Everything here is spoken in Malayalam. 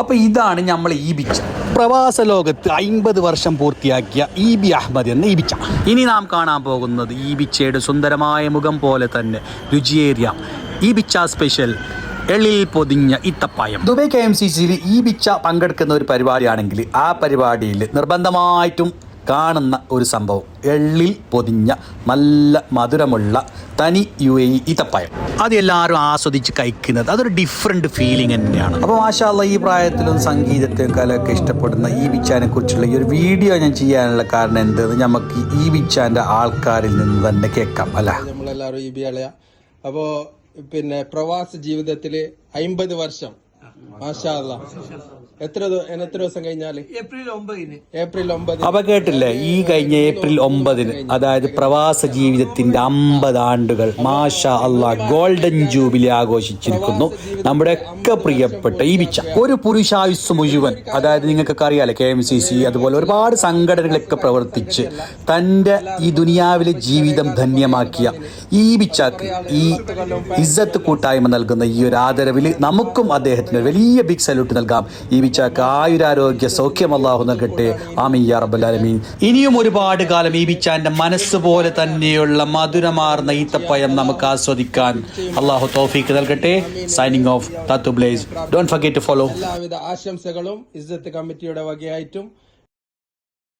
അപ്പോൾ ഇതാണ് നമ്മൾ ഈ ബിച്ച. പ്രവാസ ലോകത്ത് അയിമ്പത് വർഷം പൂർത്തിയാക്കിയ ഇ ബി അഹമ്മദ് എന്ന ഈ ബിച്ച. ഇനി നാം കാണാൻ പോകുന്നത് ഈ ബിച്ചയുടെ സുന്ദരമായ മുഖം പോലെ തന്നെ രുചിയേറിയ ഈ ബിച്ച സ്പെഷ്യൽ എള്ളിൽ പൊതിഞ്ഞ ഇത്തപ്പായം ദുബൈ കെ എം സി സിയിൽ ഈ ബിച്ച പങ്കെടുക്കുന്ന ഒരു പരിപാടിയാണെങ്കിൽ ആ പരിപാടിയിൽ നിർബന്ധമായിട്ടും കാണുന്ന ഒരു സംഭവം. എള്ളിൽ പൊതിഞ്ഞ നല്ല മധുരമുള്ള തനി യു എ ഈത്തപ്പായം അത് എല്ലാവരും ആസ്വദിച്ച് കഴിക്കുന്നത് അതൊരു ഡിഫറെന്റ് ഫീലിംഗ് തന്നെയാണ്. അപ്പോൾ മാഷാല്ല ഈ പ്രായത്തിലും സംഗീതത്തെയും കലയൊക്കെ ഇഷ്ടപ്പെടുന്ന ഈ ബിച്ചാനെ കുറിച്ചുള്ള ഈ ഒരു വീഡിയോ ഞാൻ ചെയ്യാനുള്ള കാരണം എന്തെന്ന് നമുക്ക് ഈ ബിച്ചാന്റെ ആൾക്കാരിൽ നിന്ന് തന്നെ കേൾക്കാം അല്ല? നമ്മളെല്ലാവരും ഈ ബിയാളയ അപ്പോൾ പിന്നെ പ്രവാസ ജീവിതത്തിൽ അയിമ്പത് വർഷം. എത്ര എത്ര ദിവസം കഴിഞ്ഞാൽ? ഏപ്രിൽ ഒമ്പതിന്. ഏപ്രിൽ ഒമ്പത് അപ്പൊ കേട്ടില്ലേ ഈ കഴിഞ്ഞ ഏപ്രിൽ ഒമ്പതിന് അതായത് പ്രവാസ ജീവിതത്തിന്റെ അമ്പത് ആണ്ടുകൾ മാഷ അള്ളാ ഗോൾഡൻ ജൂബിലി ആഘോഷിച്ചിരിക്കുന്നു. നമ്മുടെ ഒക്കെ പ്രിയപ്പെട്ട ഈ ബിച്ച ഒരു പുരുഷായുസ് മുഴുവൻ അതായത് നിങ്ങൾക്കൊക്കെ അറിയാലോ കെ എം സി സി അതുപോലെ ഒരുപാട് സംഘടനകളൊക്കെ പ്രവർത്തിച്ച് തന്റെ ഈ ദുനിയാവിലെ ജീവിതം ധന്യമാക്കിയ ഈ ബിച്ചാക്ക് ഈ ഇസ്സത്ത് കൂട്ടായ്മ നൽകുന്ന ഈ ഒരു ആദരവിൽ നമുക്കും അദ്ദേഹത്തിന് വലിയ ബിഗ് സല്യൂട്ട് നൽകാം. ഈ ബിച്ചാക്ക് ആയുരാരോഗ്യ സൗഖ്യം അള്ളാഹു നൽകട്ടെ. ആമീൻ യാ ഇനിയും ഒരുപാട് കാലം ഈ ബിച്ചാന്റെ മനസ്സ് പോലെ തന്നെയുള്ള മധുരമാർന്ന ഈത്തപ്പയം നമുക്ക് ആസ്വദിക്കാൻ അള്ളാഹു തോഫീക്ക് നൽകട്ടെ. Signing off Thathu blaze don't forget to follow ആശംസകളും ഇസ്സത്ത് കമ്മിറ്റിയുടെ വകയായിട്ടും